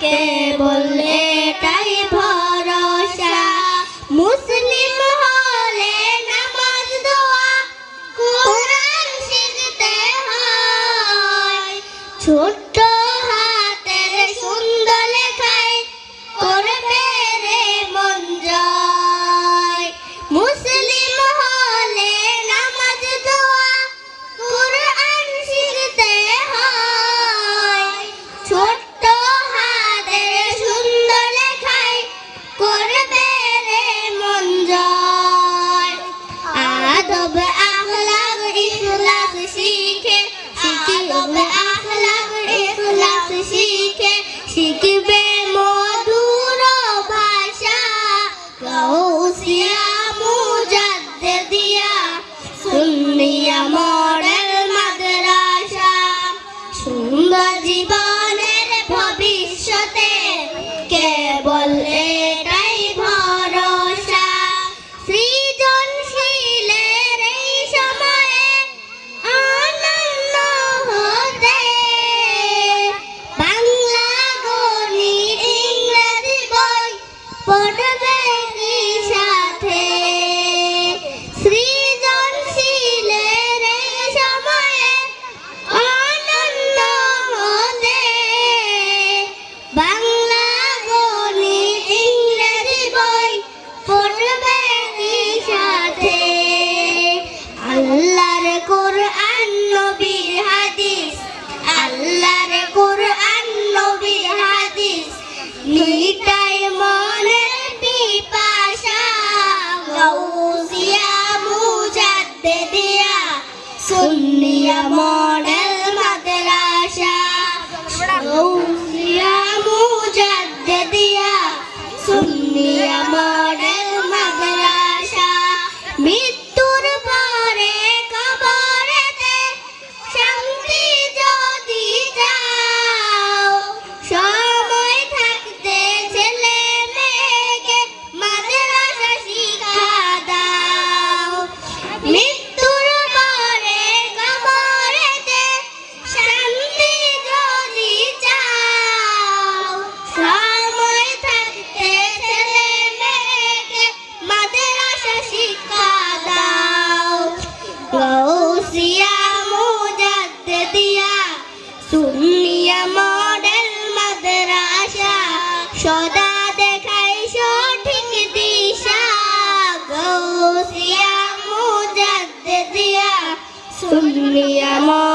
কে বললে তাই ভরসা? মুসলিম হলে নামাজ দোয়া কোরআন শিখতে হয়। ছোট Bye. পড়বে নিশাতে আল্লাহর কোরআন, নবীর হাদিস। আল্লাহর কোরআন, নবীর হাদিস। নিতাই মনে পিপাসা, Gausia Mujaddedia. Sunnia model madrasa. Gausia Mujaddedia. Sunnia mi amor.